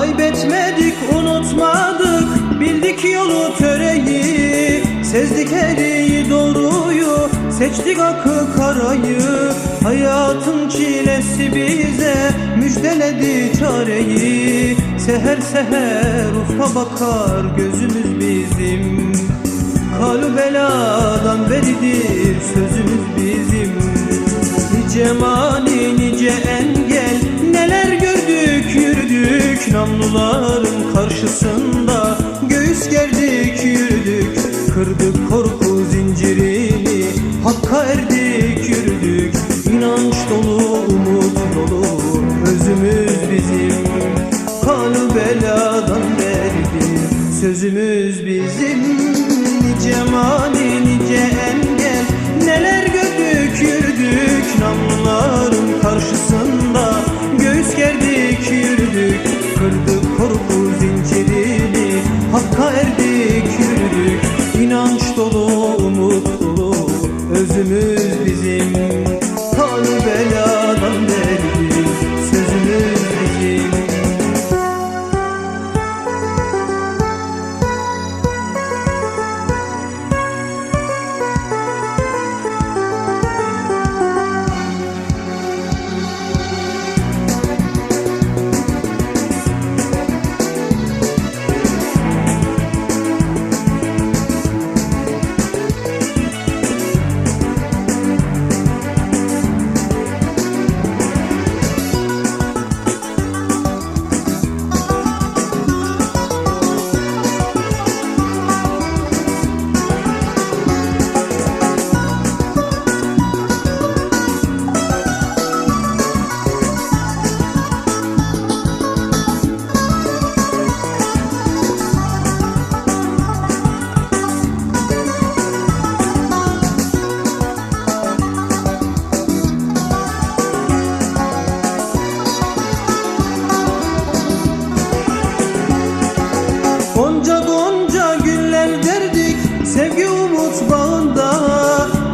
Kaybetmedik unutmadık. Bildik yolu töreyi Sezdik eriyi doğruyu. Seçtik akı karayı. Hayatın çilesi bize müjdeledi çareyi. Seher seher ufka bakar gözümüz bizim. Kalu beladan beridir sözümüz bizim. Nice yürüdük Namluların karşısında Göğüs gerdik yürüdük. Kırdık korku zincirini Hakka erdik yürüdük. İnanç dolu umut dolu Özümüz bizim. Kanı beladan verdi Sözümüz bizim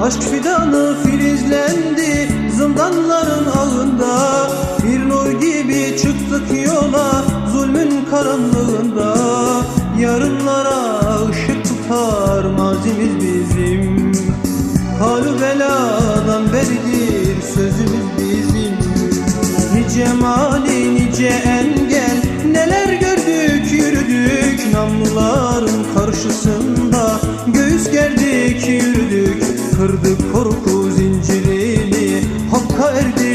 Aşk fidanı filizlendi Zindanların ağında. Bir nur gibi çıktık yola Zulmün karanlığında. Yarınlara ışık tutar Mazimiz bizim. Halu beladan beridir Sözümüz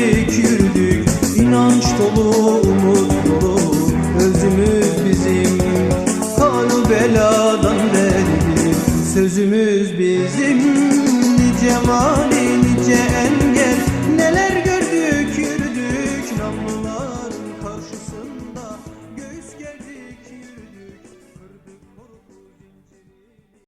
Yürüdük yürüdük. İnanç dolu umut dolu. Özümüz bizim. Kalu beladan beridir Sözümüz bizim. Nice